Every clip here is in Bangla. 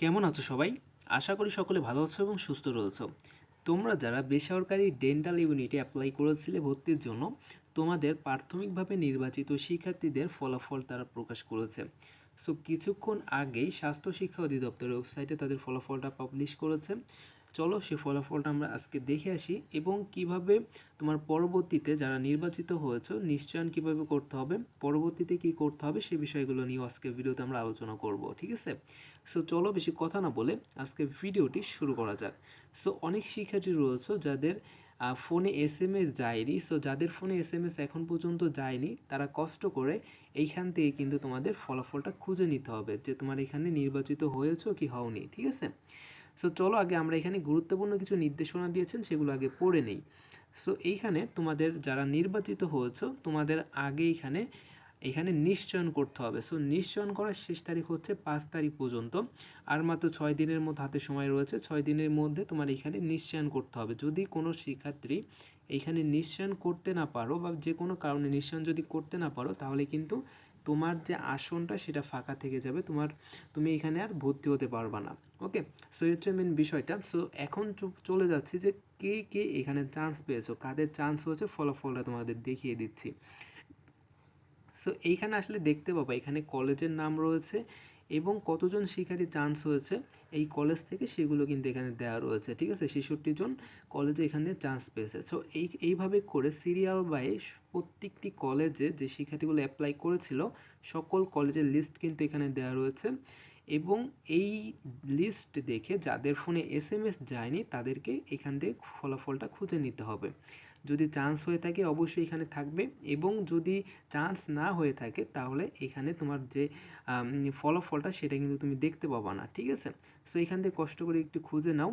কেমন আছো সবাই? আশা করি সকলে ভালো আছো এবং সুস্থ রয়েছো। তোমরা যারা বেসরকারি ডেন্টাল ইউনিটে অ্যাপ্লাই করেছিলে ভর্তির জন্য, তোমাদের প্রাথমিকভাবে নির্বাচিত শিক্ষার্থীদের ফলাফল তারা প্রকাশ করেছে। সো কিছুক্ষণ আগেই স্বাস্থ্য শিক্ষা অধিদপ্তরের ওয়েবসাইটে তাদের ফলাফলটা পাবলিশ করেছে। চলো সে ফলাফলটা আমরা আজকে দেখে আসি এবং কীভাবে তোমার পরবর্তীতে যারা নির্বাচিত হয়েছে নিশ্চয়ন কীভাবে করতে হবে, পরবর্তীতে কি করতে হবে সেই বিষয়গুলো নিয়ে আজকে ভিডিওতে আমরা আলোচনা করব, ঠিক আছে? সো চলো বেশি কথা না বলে আজকে ভিডিওটি শুরু করা যাক। সো অনেক শিক্ষার্থী রয়েছে যাদের ফোনে এস এম এস যায়নি। সো যাদের ফোনে এস এম এস এখন পর্যন্ত যায়নি, তারা কষ্ট করে এইখান থেকে কিন্তু তোমাদের ফলাফলটা খুঁজে নিতে হবে যে তোমার এখানে নির্বাচিত হয়েছো কি হওনি, ঠিক আছে? সো চলো আগে আমরা এখানে গুরুত্বপূর্ণ কিছু নির্দেশনা দিয়েছেন, সেগুলো আগে পড়ে নেই। সো এইখানে তোমাদের যারা নির্বাচিত হয়েছো, তোমাদের আগে এখানে এখানে নিশ্চয়ন করতে হবে। সো নিশ্চয়ন করার শেষ তারিখ হচ্ছে পাঁচ তারিখ পর্যন্ত। আর মাত্র ছয় দিনের মধ্যে হাতে সময় রয়েছে, ছয় দিনের মধ্যে তোমার এখানে নিশ্চয়ন করতে হবে। যদি কোনো শিক্ষার্থী এইখানে নিশ্চয়ন করতে না পারো বা যে কোনো কারণে নিশ্চয়ন যদি করতে না পারো, তাহলে কিন্তু তোমার যে আসনটা সেটা ফাঁকা থেকে যাবে, তোমার তুমি এখানে আর ভর্তি হতে পারবা না ওকে সো এই হচ্ছে মেন বিষয়টা। সো এখন চলে যাচ্ছি যে কে কে এখানে চান্স পেয়েছ, কাদের চান্স হয়েছে, ফলাফলটা তোমাদের দেখিয়ে দিচ্ছি। সো এইখানে আসলে দেখতে পাবা, এখানে কলেজের নাম রয়েছে এবং কতজন শিক্ষার্থী চান্স হয়েছে, এই কলেজ থেকে সেগুলো কিন্তু এখানে দেওয়া রয়েছে, ঠিক আছে? ছেষট্টি জন কলেজে এখানে চান্স পেয়েছে। সো এই, এইভাবে করে সিরিয়াল বাই প্রত্যেকটি কলেজে যে শিক্ষার্থীগুলো অ্যাপ্লাই করেছিল, সকল কলেজের লিস্ট কিন্তু এখানে দেওয়া রয়েছে। এবং এই লিস্ট দেখে যাদের ফোনে এস এম এস যায়নি, তাদেরকে এখান থেকে ফলাফলটা খুঁজে নিতে হবে। যদি চান্স হয়ে থাকে, অবশ্যই এখানে থাকবে এবং যদি চান্স না হয়ে থাকে, তাহলে এখানে তোমার যে ফলাফলটা সেটা কিন্তু তুমি দেখতে পাবা না, ঠিক আছে? সো এখান থেকে কষ্ট করে একটু খুঁজে নাও,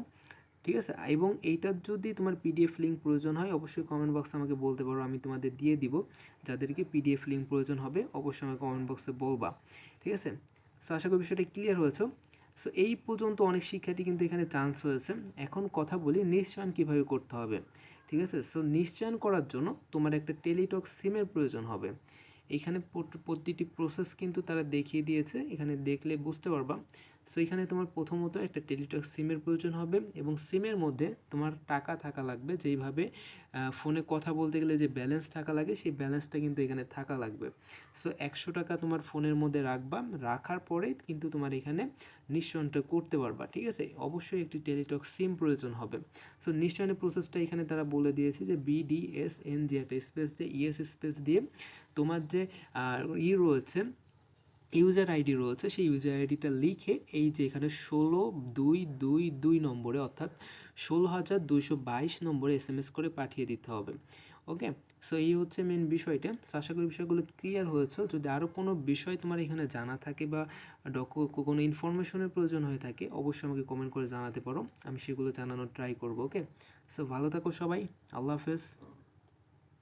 ঠিক আছে? এবং এইটার যদি তোমার পিডিএফ লিঙ্ক প্রয়োজন হয়, অবশ্যই কমেন্ট বক্সে আমাকে বলতে পারো, আমি তোমাদের দিয়ে দিব। যাদেরকে পিডিএফ লিঙ্ক প্রয়োজন হবে, অবশ্যই আমাকে কমেন্ট বক্সে বলবা, ঠিক আছে? সো আশা করি বিষয়টা ক্লিয়ার হয়েছে। সো এই পর্যন্ত অনেক শিক্ষার্থী কিন্তু এখানে চান্স হয়েছে। এখন কথা বলি নিশ্চয়ন কীভাবে করতে হবে। ঠিক আছে? সো নিশ্চয়ন করার জন্য তোমার একটা টেলিটক সিমের প্রয়োজন হবে। এখানে প্রতিটি প্রসেস কিন্তু তারা দেখিয়ে দিয়েছে। এখানে দেখলে বুঝতে পারবা। সো এখানে তোমার প্রথমত একটা টেলিটক সিমের প্রয়োজন হবে এবং সিমের মধ্যে তোমার টাকা থাকা লাগবে, যেইভাবে ফোনে কথা বলতে গেলে যে ব্যালেন্স থাকা লাগে, সেই ব্যালেন্সটা কিন্তু এখানে থাকা লাগবে। সো একশো টাকা তোমার ফোনের মধ্যে রাখবা, রাখার পরেই কিন্তু তোমার এখানে নিশ্চয়নটা করতে পারবা, ঠিক আছে? অবশ্যই একটি টেলিটক সিম প্রয়োজন হবে। সো নিশ্চয়নের প্রসেসটা এখানে তারা বলে দিয়েছে যে বিডিএস এন যে একটা স্পেস দিয়ে ইএস স্পেস দিয়ে তোমার যে ই রয়েছে ইউজার আইডি রয়েছে, সেই ইউজার আইডিটা লিখে এই যে এখানে ষোলো, দুই দুই দুই নম্বরে, অর্থাৎ ষোলো হাজার দুইশো বাইশ নম্বরে এস এম এস করে পাঠিয়ে দিতে হবে। ওকে? সো এই হচ্ছে মেন বিষয়টা। আশা করি বিষয়গুলো ক্লিয়ার হয়েছে। যদি আরও কোনো বিষয় তোমার এখানে জানা থাকে বা ডকু কোনো ইনফরমেশনের প্রয়োজন হয়ে থাকে, অবশ্যই আমাকে কমেন্ট করে জানাতে পারো। আমি সেগুলো জানানোর ট্রাই করব, ওকে? সো ভালো থাকো সবাই। আল্লাহ হাফেজ।